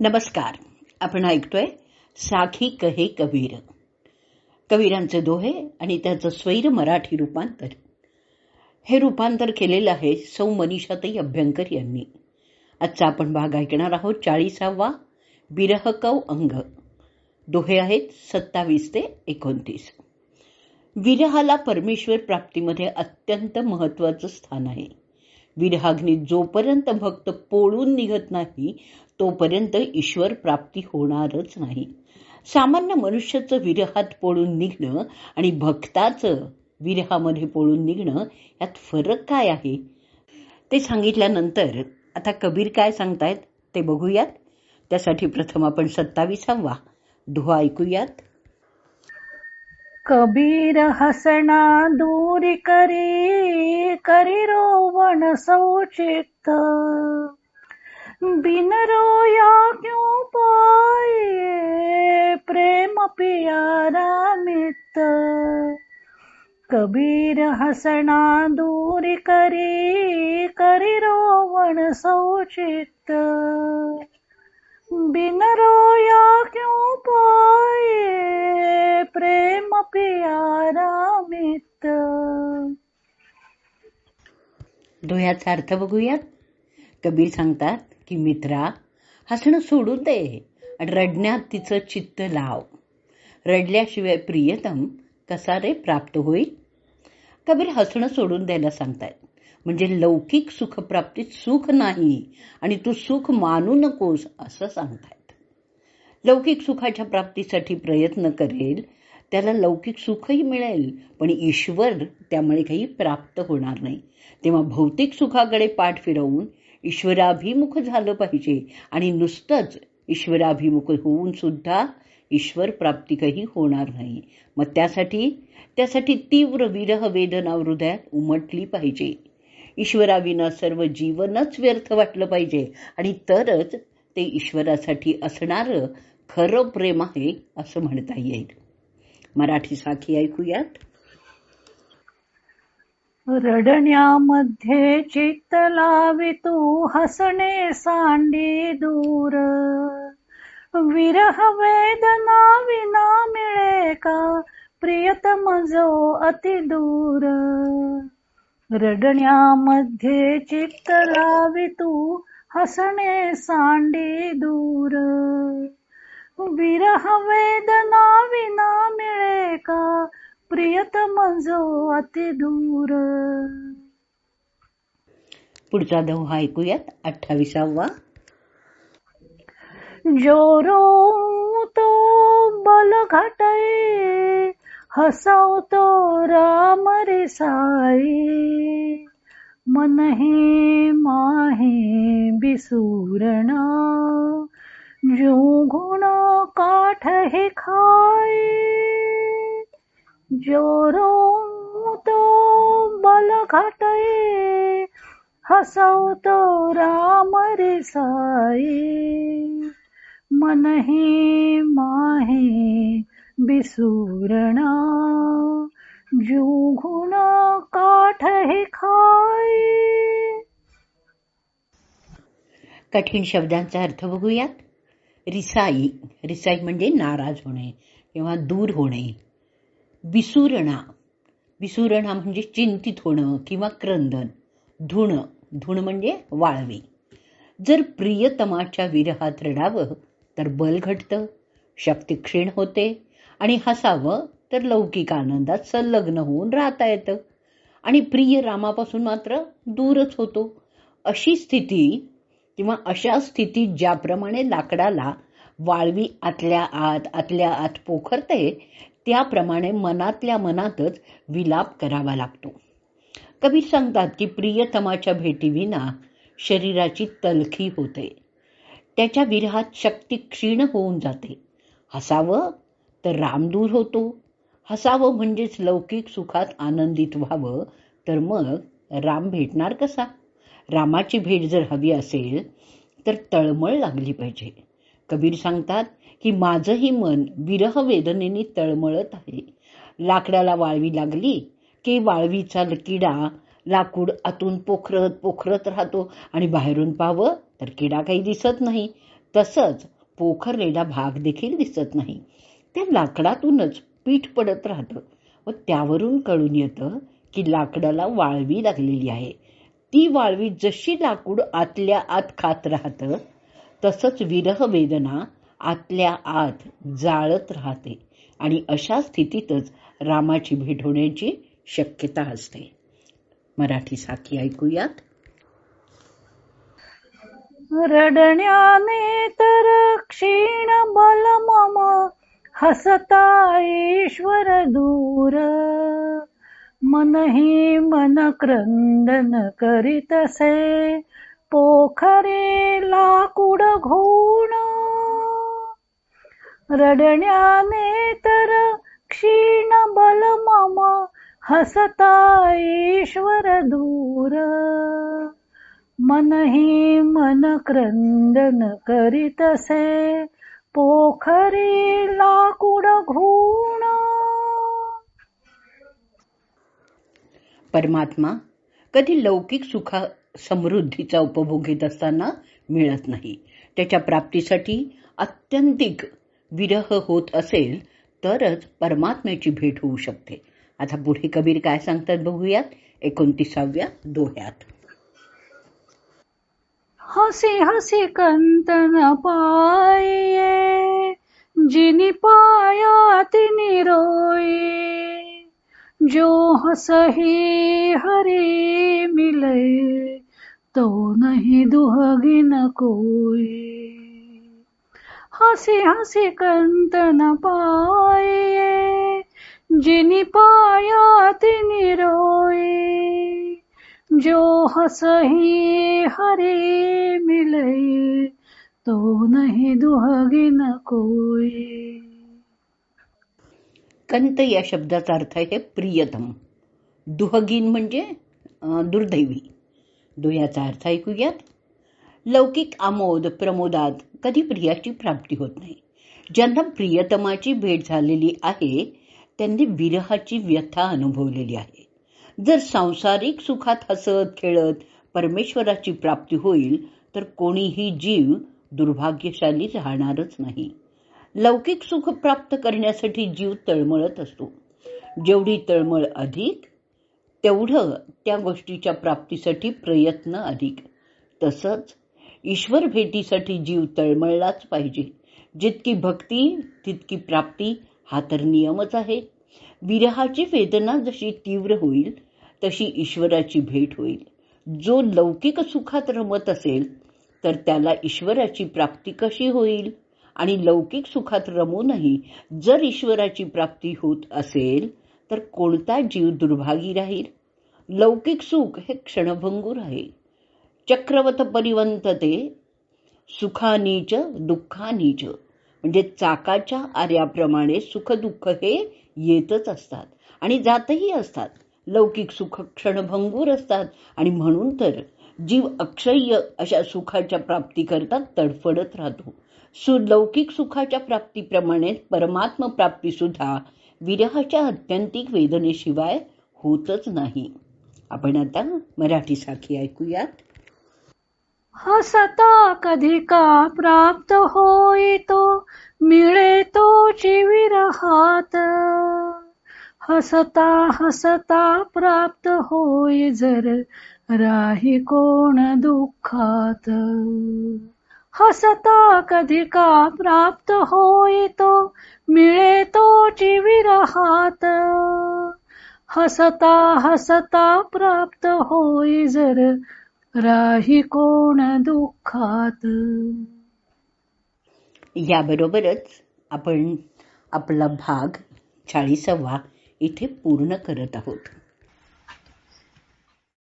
नमस्कार आपण ऐकतोय साखी कहे कबीर. कबीरांचे दोहे आणि त्याचं स्वैर मराठी रूपांतर. हे रूपांतर केलेलं आहे सौ मनीषाताई अभ्यंकर यांनी. आजचा आपण भाग ऐकणार आहोत चाळीसावा विरहकव अंग. दोहे आहेत सत्तावीस ते एकोणतीस. विरहाला परमेश्वर प्राप्तीमध्ये अत्यंत महत्वाचं स्थान आहे. विरहाग्नीत जोपर्यंत भक्त पोळून निघत नाही तोपर्यंत ईश्वर प्राप्ती होणारच नाही. सामान्य मनुष्याचं विरहात पळून निघणं आणि भक्ताचं विरहामध्ये पळून निघणं यात फरक काय आहे? ते सांगितल्यानंतर आता कबीर काय सांगतायत ते बघूयात. त्यासाठी प्रथम आपण सत्तावीसावा धुवा ऐकूयात. कबीर हसना दूरी करी करी रोवण सौचित्त. बिन रोया क्यों पाए? प्रेम प्यारा मित कबीर हसना दूरी करी करी रोवण सौचित बिन रोया क्यों पाए? प्रेम प्यारा मित दोह्याचा अर्थ बघूयात? कबीर सांगतात की मित्रा हसणं सोडून दे. आणि रडण्यात तिचं चित्त लाव. रडल्याशिवाय प्रियतम कसा रे प्राप्त होईल? कबीर हसणं सोडून द्यायला सांगतायत. म्हणजे लौकिक सुखप्राप्तीत सुख नाही आणि तू सुख मानू नकोस असं सांगतायत. लौकिक सुखाच्या प्राप्तीसाठी प्रयत्न करेल त्याला लौकिक सुखही मिळेल पण ईश्वर त्यामुळे काही प्राप्त होणार नाही. तेव्हा भौतिक सुखाकडे पाठ फिरवून ईश्वराभिमुख झालं पाहिजे. आणि नुसतंच ईश्वराभिमुख होऊन सुद्धा ईश्वर प्राप्ती काही होणार नाही. मग त्यासाठी त्यासाठी तीव्र विरह वेदना हृदयात उमटली पाहिजे. ईश्वराविना सर्व जीवनच व्यर्थ वाटलं पाहिजे. आणि तरच ते ईश्वरासाठी असणारं खरं प्रेम आहे असं म्हणता येईल. मराठी साखी ऐकूयात. रडण्यामध्ये चित्त लावी हसणे सांडी दूर. विरह वेदना विना मिळे का प्रियतम जो अति दूर. रडण्यामध्ये चित्त लावी हसणे सांडी दूर. विरह वेदना विना मिळे का प्रियतम जो अति दूर. पुढचा दोहा ऐकूयात. अठ्ठावीसावा. जो रो तो बल घाटे हसवतो राम रे साई मन हे माहे बिसुरणा जो गुण काठ हे खाई जोरो तो बल हसवतो राम रे साई। मन हे माहे बिसुरणा जुगुण काठ हे खाई कठीण शब्दांचा अर्थ बघूयात. रिसाई रिसाई म्हणजे नाराज होणे किंवा दूर होणे. विसुरणा. विसुरणा म्हणजे चिंतित होणं किंवा क्रंदन. धुण. धुण म्हणजे वाळवी. जर प्रियतमाच्या विरहात रडावं तर बल घटतं शक्ती क्षीण होते आणि हसावं तर लौकिक आनंदात संलग्न होऊन राहता येतं. आणि प्रिय रामापासून मात्र दूरच होतो. अशी स्थिती किंवा अशा स्थितीत ज्याप्रमाणे लाकडाला वाळवी आतल्या आत आतल्या आत पोखरते त्याप्रमाणे मनातल्या मनातच विलाप करावा लागतो. कबीर सांगतात की प्रियतमाच्या भेटीविना शरीराची तलखी होते. त्याच्या विरहात शक्ती क्षीण होऊन जाते. हसावं तर राम दूर होतो. हसावं म्हणजेच लौकिक सुखात आनंदित व्हावं. तर मग राम भेटणार कसा? रामाची भेट जर हवी असेल तर तळमळ लागली पाहिजे. कबीर सांगतात की माझंही मन विरह वेदनेने तळमळत आहे. लाकडाला वाळवी लागली की वाळवीचा किडा लाकूड आतून पोखरत पोखरत राहतो आणि बाहेरून पाहावं तर किडा काही दिसत नाही. तसंच पोखरलेला भाग देखील दिसत नाही. त्या लाकडातूनच पीठ पडत राहतं व त्यावरून कळून येतं की लाकडाला वाळवी लागलेली आहे. ती वाळवी जशी लाकूड आतल्या आत खात राहतं तसंच विरह वेदना आतल्या आत जाळत राहते आणि अशा स्थितीतच रामाची भेट होण्याची शक्यता असते. मराठी साखी ऐकूयात. रडण्याने तर क्षीण बल मम हसता ईश्वर दूर. मनही मन क्रंदन करीतसे पोखरे लाकूड घोण रडण्याने तर क्षीण बल मम हसता ईश्वर दूर. मनही मन क्रंदन करीतसे पोखरी लाकूड घूण. परमात्मा कधी लौकिक सुखा समृद्धीचा उपभोग घेत असताना मिळत नाही. त्याच्या प्राप्तीसाठी अत्यंतिक विरह होत असेल तरच परमात्म्याची भेट होऊ शकते. आता पुढे कबीर काय सांगतात बघूयात? एकोणतीसाव्या दोह्यात. हसे हसे कंतन पाये जिनी पाया तिनी रोये. जो हसही हरे मिले तो नहीं दुहगिन कोई हसी हसी कंतन पाये जिनी पाया तिनी रोई जो हसही हरे मिले तो नहीं दुहगिन कोई कंत या शब्दाचा अर्थ आहे प्रियतम। दुहगीन म्हणजे अं, दुर्दैवी। दुह्याचा अर्थ ऐकूयात. लौकिक आमोद प्रमोदात कधी प्रियाची प्राप्ती होत नाही. ज्यांना प्रियतमाची भेट झालेली आहे त्यांनी विरहाची व्यथा अनुभवलेली आहे. जर सांसारिक सुखात हसत खेळत परमेश्वराची प्राप्ती होईल तर कोणीही जीव दुर्भाग्यशाली राहणारच नाही. लौकिक सुख प्राप्त करण्यासाठी जीव तळमळत असतो. जेवढी तळमळ अधिक तेवढं त्या गोष्टीच्या प्राप्तीसाठी प्रयत्न अधिक. तसंच ईश्वर भेटीसाठी जीव तळमळलाच पाहिजे. जितकी भक्ती तितकी प्राप्ती हा तर नियमच आहे. विरहाची वेदना जशी तीव्र होईल तशी ईश्वराची भेट होईल. जो लौकिक सुखात रमत असेल तर त्याला ईश्वराची प्राप्ती कशी होईल? आणि लौकिक सुखात रमूनही जर ईश्वराची प्राप्ती होत असेल तर कोणता जीव दुर्भागी राहील? लौकिक सुख हे क्षणभंगूर आहे. चक्रवत परिवंतते सुखानीच दुःखानीच म्हणजे चाकाच्या आर्याप्रमाणे सुख दुःख हे येतच असतात. आणि जातही असतात. लौकिक सुख क्षणभंगूर असतात. आणि म्हणून तर जीव अक्षय्य अशा सुखाच्या प्राप्तीकरता तडफडत राहतो. सुलौकिक सुखाच्या प्राप्तीप्रमाणे परमात्म प्राप्ती सुद्धा विरहाच्या अत्यंतिक वेदनेशिवाय होतच नाही. आपण आता मराठी साखी ऐकूयात. हसता कधी का प्राप्त होई तो मिळे तोची विरहात हसता हसता प्राप्त होय जर राही कोण दुःखात. हसता कधी का प्राप्त होई तो मिळे तोची विरहात हसता हसता प्राप्त होई जर राही कोण दुःखात? याबरोबरच आपण आपला भाग चाळीसावा इथे पूर्ण करत आहोत.